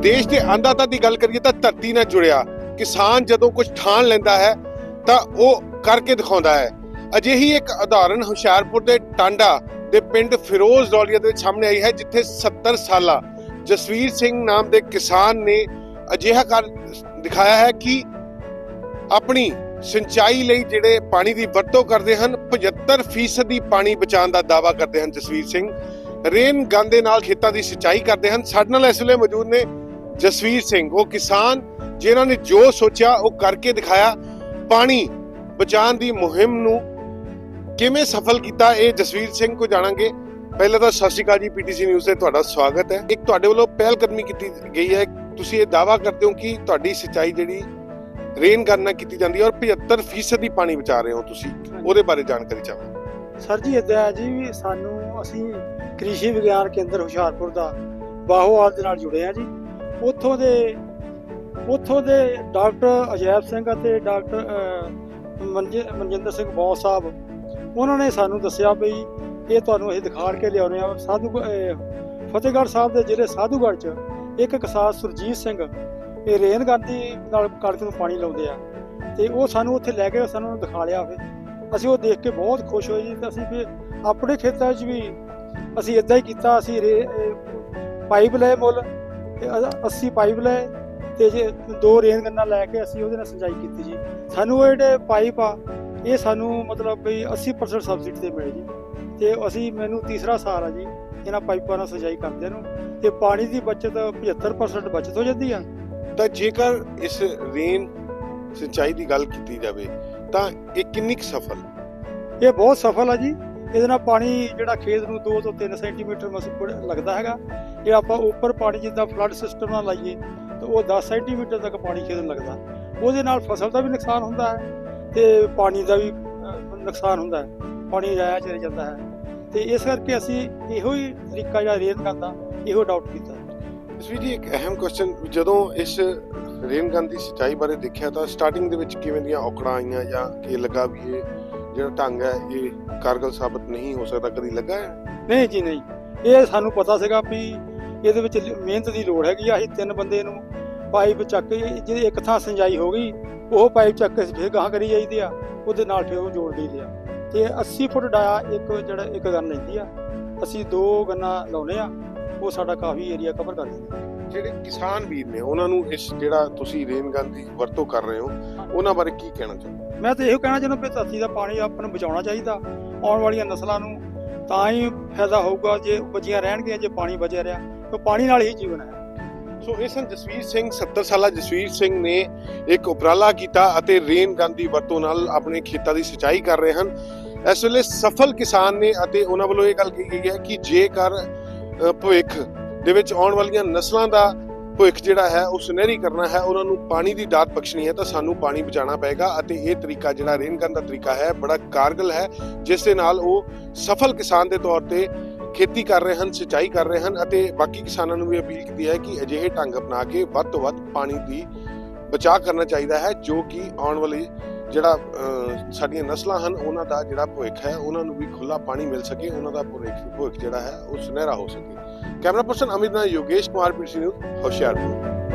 ਦੇਸ਼ ਦੇ ਅੰਦਾਤਾ ਦੀ ਗੱਲ ਕਰੀਏ ਤਾਂ ਧਰਤੀ ਨਾਲ ਜੁੜਿਆ। ਕਿਸਾਨ ਜਦੋਂ ਕੁਝ ਠਾਣ ਲੈਂਦਾ ਹੈ, ਤਾਂ ਉਹ ਕਰਕੇ ਦਿਖਾਉਂਦਾ ਹੈ। ਅਜਿਹੀ ਇੱਕ ਉਦਾਹਰਣ ਹੁਸ਼ਿਆਰਪੁਰ ਦੇ ਟਾਂਡਾ ਦੇ ਪਿੰਡ ਫਿਰੋਜ਼ ਦੌਲੀਆ ਦੇ ਸਾਹਮਣੇ ਆਈ ਹੈ, ਜਿੱਥੇ 70 ਸਾਲਾ ਜਸਵੀਰ ਸਿੰਘ ਨਾਮ ਦੇ ਕਿਸਾਨ ਨੇ ਅਜਿਹਾ ਕਰ ਦਿਖਾਇਆ ਹੈ ਕਿ ਆਪਣੀ ਸਿੰਚਾਈ ਲਈ ਜਿਹੜੇ ਪਾਣੀ ਦੀ ਵਰਤੋਂ ਕਰਦੇ ਹਨ 75% ਦੀ ਪਾਣੀ ਬਚਾਉਣ ਦਾ ਦਾਅਵਾ ਕਰਦੇ ਹਨ ਜਸਵੀਰ ਸਿੰਘ। ਰੇਨ ਗਨ ਨਾਲ ਖੇਤਾਂ ਦੀ ਸਿੰਚਾਈ ਕਰਦੇ ਹਨ। ਸਾਡੇ ਨਾਲ ਇਸ ਵੇਲੇ ਮੌਜੂਦ ਨੇ ਜਸਵੀਰ ਸਿੰਘ, ਉਹ ਕਿਸਾਨ ਜਿਨ੍ਹਾਂ ਨੇ ਜੋ ਸੋਚਿਆ, ਉਹ ਕਰਕੇ ਦਿਖਾਇਆ। ਪਾਣੀ ਬਚਾਉਣ ਦੀ ਮੁਹਿੰਮ ਨੂੰ ਕਿਵੇਂ ਸਫਲ ਕੀਤਾ, ਇਹ ਜਸਵੀਰ ਸਿੰਘ ਕੋ ਜਾਣਾਂਗੇ। ਪਹਿਲਾਂ ਤਾਂ ਸਤਿ ਸ਼੍ਰੀ ਅਕਾਲ ਜੀ, ਪੀਟੀਸੀ ਨਿਊਜ਼ ਤੇ ਤੁਹਾਡਾ ਸਵਾਗਤ ਹੈ। ਇੱਕ ਤੁਹਾਡੇ ਵੱਲੋਂ ਪਹਿਲ ਕਦਮੀ ਕੀਤੀ ਗਈ ਹੈ। ਤੁਸੀਂ ਇਹ ਦਾਅਵਾ ਕਰਦੇ ਹੋ ਕਿ ਤੁਹਾਡੀ ਸਿੰਚਾਈ ਜਿਹੜੀ ਰੇਨ ਗਨ ਕੀਤੀ ਜਾਂਦੀ ਹੈ ਔਰ 75% ਦੀ ਪਾਣੀ ਬਚਾ ਰਹੇ ਹੋ ਤੁਸੀਂ। ਉਹਦੇ ਬਾਰੇ ਜਾਣਕਾਰੀ ਚਾਹਾਂ ਸਰ ਜੀ ਇਦਾਂ ਹੈ ਜੀ ਸਾਨੂੰ ਅਸੀਂ ਕ੍ਰਿਸ਼ੀ ਵਿਗਿਆਨ ਕੇਂਦਰ ਹੁਸ਼ਿਆਰਪੁਰ ਦਾ ਬਾਹੋਵਾਲ ਦੇ ਨਾਲ ਜੁੜੇ ਆ ਜੀ। ਉੱਥੋਂ ਦੇ ਉੱਥੋਂ ਦੇ ਡਾਕਟਰ ਅਜੈਬ ਸਿੰਘ ਅਤੇ ਡਾਕਟਰ ਅਹ, ਮਨਜਿੰਦਰ ਸਿੰਘ ਬੌਸ ਸਾਹਿਬ ਉਹਨਾਂ ਨੇ ਸਾਨੂੰ ਦੱਸਿਆ ਵੀ ਇਹ ਤੁਹਾਨੂੰ ਅਸੀਂ ਦਿਖਾੜ ਕੇ ਲਿਆਉਣੇ ਆ। ਸਾਧੂ ਫਤਿਹਗੜ੍ਹ ਸਾਹਿਬ ਦੇ ਜ਼ਿਲ੍ਹੇ ਸਾਧੂਗੜ੍ਹ ਚ ਇੱਕ ਕਿਸਾਨ ਸੁਰਜੀਤ ਸਿੰਘ ਇਹ ਰੇਨ ਗਾਂਧੀ ਨਾਲ ਕਣਕ ਨੂੰ ਪਾਣੀ ਲਾਉਂਦੇ ਆ। ਤੇ ਉਹ ਸਾਨੂੰ ਉੱਥੇ ਲੈ ਕੇ ਸਾਨੂੰ ਦਿਖਾ ਲਿਆ ਫਿਰ ਅਸੀਂ ਉਹ ਦੇਖ ਕੇ ਬਹੁਤ ਖੁਸ਼ ਹੋਏ ਜੀ ਤੇ ਅਸੀਂ ਫਿਰ ਆਪਣੇ ਖੇਤਾਂ 'ਚ ਵੀ ਅਸੀਂ ਇਦਾਂ ਹੀ ਕੀਤਾ ਅਸੀਂ ਰੇ ਪਾਈਪ ਲਏ ਮੁੱਲ ਤੇ ਅ- 80 ਪਾਈਪ ਲਏ ਤੇ ਜੇ ਦੋ ਰੇਨ ਗੰਨਾ ਲੈ ਕੇ ਅਸੀਂ ਉਹਦੇ ਨਾਲ ਸਿੰਜਾਈ ਕੀਤੀ ਜੀ। ਸਾਨੂੰ ਇਹ ਜਿਹੜੇ ਪਾਈਪ ਆ ਇਹ ਸਾਨੂੰ ਮਤਲਬ ਵੀ 80% ਸਬਸਿਡੀ ਤੇ ਮਿਲੇ ਜੀ। ਤੇ ਅਸੀਂ ਮੈਨੂੰ ਤੀਸਰਾ ਸਾਲ ਆ ਜੀ ਇਹਨਾਂ ਪਾਈਪਾਂ ਨਾਲ ਸਿੰਜਾਈ ਕਰਦੇ ਨੂੰ। ਤੇ ਪਾਣੀ ਦੀ ਬਚਤ 75% ਬਚਤ ਹੋ ਜਾਂਦੀ ਆ। ਤਾਂ ਜੇਕਰ ਇਸ ਰੇਨ ਸਿੰਚਾਈ ਦੀ ਗੱਲ ਕੀਤੀ ਜਾਵੇ ਤਾਂ ਇਹ ਕਿੰਨੀ ਕੁ ਸਫਲ? ਇਹ ਬਹੁਤ ਸਫਲ ਆ ਜੀ। ਇਹਦੇ ਨਾਲ ਪਾਣੀ ਜਿਹੜਾ ਖੇਤ ਨੂੰ 2 ਤੋਂ 3 ਸੈਂਟੀਮੀਟਰ ਮਸੂੜ ਲੱਗਦਾ ਹੈਗਾ। ਜੇ ਆਪਾਂ ਉੱਪਰ ਪਾਣੀ ਜਿੱਦਾਂ ਫਲੱਡ ਸਿਸਟਮ ਨਾਲ ਲਾਈਏ, ਤਾਂ ਉਹ 10 ਸੈਂਟੀਮੀਟਰ ਤੱਕ ਪਾਣੀ ਖੇਤ ਨੂੰ ਲੱਗਦਾ। ਉਹਦੇ ਨਾਲ ਫਸਲ ਦਾ ਵੀ ਨੁਕਸਾਨ ਹੁੰਦਾ ਹੈ ਤੇ ਪਾਣੀ ਦਾ ਵੀ ਨੁਕਸਾਨ ਹੁੰਦਾ ਹੈ। ਪਾਣੀ ਜਾਇਆ ਚਲੇ ਜਾਂਦਾ ਹੈ। ਤੇ ਇਸ ਕਰਕੇ ਅਸੀਂ ਇਹੋ ਹੀ ਤਰੀਕਾ ਜਿਹੜਾ ਰੇਨ ਕਰਦਾ ਇਹੋ ਅਡਾਪਟ ਕੀਤਾ। ਜਸਵੀਰ ਜੀ ਇੱਕ ਅਹਿਮ ਕੁਐਸਚਨ ਜਦੋਂ ਇਸ ਰੇਨ ਦੀ ਸਿੰਚਾਈ ਬਾਰੇ ਦੇਖਿਆ, ਤਾਂ ਸਟਾਰਟਿੰਗ ਦੇ ਵਿੱਚ ਕਿਵੇਂ ਦੀਆਂ ਔਕੜਾਂ ਆਈਆਂ ਜਾਂ ਕਿ ਲੱਗਾ ਵੀ ਇਹ ਜਿਹੜਾ ਢੰਗ ਹੈ, ਇਹ ਕਾਰਗਲ ਸਾਬਤ ਨਹੀਂ ਹੋ ਸਕਦਾ, ਕਦੀ ਲੱਗਾ ਹੈ? ਨਹੀਂ ਜੀ, ਨਹੀਂ। ਇਹ ਸਾਨੂੰ ਪਤਾ ਸੀਗਾ ਵੀ ਇਹਦੇ ਵਿੱਚ ਮਿਹਨਤ ਦੀ ਲੋੜ ਹੈਗੀ ਆ। ਅਸੀਂ ਤਿੰਨ ਬੰਦੇ ਨੂੰ ਪਾਈਪ ਚੱਕ ਕੇ, ਜਿਹਦੀ ਇੱਕ ਥਾਂ ਸਿੰਜਾਈ ਹੋ ਗਈ, ਉਹ ਪਾਈਪ ਚੱਕ ਕੇ ਫਿਰ ਗਾਹਾਂ ਕਰੀ ਜਾਈਦੇ ਆ, ਉਹਦੇ ਨਾਲ ਫਿਰ ਉਹ ਜੋੜ ਦਈਦੇ ਆ। ਤੇ 80 ਫੁੱਟ ਡਾਇਆ ਇੱਕ ਜਿਹੜਾ ਇੱਕ ਗੰਨ ਲੈਂਦੀ ਆ। ਅਸੀਂ ਦੋ ਗੰਨਾ ਲਾਉਨੇ ਆ। ਉਹ ਸਾਡਾ ਕਾਫੀ ਏਰੀਆ ਕਵਰ ਕਰ ਦਿੰਦਾ ਜਿਹੜੇ ਕਿਸਾਨ ਵੀਰ ਨੇ ਉਹਨਾਂ ਨੂੰ ਇਸ ਜਿਹੜਾ ਤੁਸੀਂ ਰੇਨ ਗਨ ਦੀ ਵਰਤੋਂ ਕਰ ਰਹੇ ਹੋ ਉਹਨਾਂ ਬਾਰੇ ਕੀ ਕਹਿਣਾ ਚਾਹੁੰਦੇ ਮੈਂ ਤਾਂ ਇਹੋ ਕਹਿਣਾ ਚਾਹੁੰਦਾ ਵੀ ਧਰਤੀ ਦਾ ਪਾਣੀ ਆਪਾਂ ਨੂੰ ਬਚਾਉਣਾ ਚਾਹੀਦਾ ਆਉਣ ਵਾਲੀਆਂ ਨਸਲਾਂ ਨੂੰ। ਤਾਂ ਹੀ ਫਾਇਦਾ ਹੋਊਗਾ ਜੇ ਬਚੀਆਂ ਰਹਿਣਗੀਆਂ ਜੇ ਪਾਣੀ ਬਚਿਆ ਰਿਹਾ ਤਾਂ ਪਾਣੀ ਨਾਲ ਹੀ ਜੀਵਨ ਹੈ। ਸੋ ਇਸ ਹਨ ਜਸਵੀਰ ਸਿੰਘ 70 ਸਾਲਾ ਜਸਵੀਰ ਸਿੰਘ ਨੇ ਇੱਕ ਉਪਰਾਲਾ ਕੀਤਾ ਅਤੇ ਰੇਨ ਗਨ ਦੀ ਵਰਤੋਂ ਨਾਲ ਆਪਣੇ ਖੇਤਾਂ ਦੀ ਸਿੰਚਾਈ ਕਰ ਰਹੇ ਹਨ। ਇਸ ਵੇਲੇ ਸਫਲ ਕਿਸਾਨ ਨੇ ਅਤੇ ਉਹਨਾਂ ਵੱਲੋਂ ਇਹ ਗੱਲ ਕਹੀ ਗਈ ਹੈ ਕਿ ਜੇਕਰ ਭਵਿੱਖ ਦੇ ਵਿੱਚ ਆਉਣ ਵਾਲੀਆਂ ਨਸਲਾਂ ਦਾ ਭਵਿੱਖ ਜਿਹੜਾ ਹੈ, ਉਹ ਸੁਨਹਿਰੀ ਕਰਨਾ ਹੈ। ਉਹਨਾਂ ਨੂੰ ਪਾਣੀ ਦੀ ਦਾਤ ਬਖਸ਼ਣੀ ਹੈ ਤਾਂ ਸਾਨੂੰ ਪਾਣੀ ਬਚਾਉਣਾ ਪਏਗਾ ਅਤੇ ਇਹ ਤਰੀਕਾ ਜਿਹੜਾ ਰੇਨ ਗਨ ਦਾ ਤਰੀਕਾ ਹੈ, ਬੜਾ ਕਾਰਗਲ ਹੈ, ਜਿਸ ਦੇ ਨਾਲ ਉਹ ਸਫਲ ਕਿਸਾਨ ਦੇ ਤੌਰ ਤੇ ਖੇਤੀ ਕਰ ਰਹੇ ਹਨ, ਸਿੰਚਾਈ ਕਰ ਰਹੇ ਹਨ ਅਤੇ ਬਾਕੀ ਕਿਸਾਨਾਂ ਨੂੰ ਵੀ ਅਪੀਲ ਕੀਤੀ ਹੈ ਕਿ ਅਜਿਹੇ ਢੰਗ ਅਪਣਾ ਕੇ ਵੱਧ ਤੋਂ ਵੱਧ ਪਾਣੀ ਦੀ ਬਚਾਅ ਕਰਨਾ ਚਾਹੀਦਾ ਹੈ, ਜੋ ਕਿ ਆਉਣ ਵਾਲੀ ਜਿਹੜਾ ਸਾਡੀਆਂ ਨਸਲਾਂ ਹਨ, ਉਹਨਾਂ ਦਾ ਜਿਹੜਾ ਭਵਿੱਖ ਹੈ, ਉਹਨਾਂ ਨੂੰ ਵੀ ਖੁੱਲਾ ਪਾਣੀ ਮਿਲ ਸਕੇ, ਉਹਨਾਂ ਦਾ ਭਵਿੱਖ ਭਵਿੱਖ ਜਿਹੜਾ ਹੈ, ਉਹ ਸੁਨਹਿਰਾ ਹੋ ਸਕੇ। ਕੈਮਰਾ ਪਰਸਨ ਅਮਿਤ ਨਾਲ ਯੋਗੇਸ਼ ਕੁਮਾਰ ਪੀਸੀ ਨੂੰ ਹੁਸ਼ਿਆਰਪੁਰ।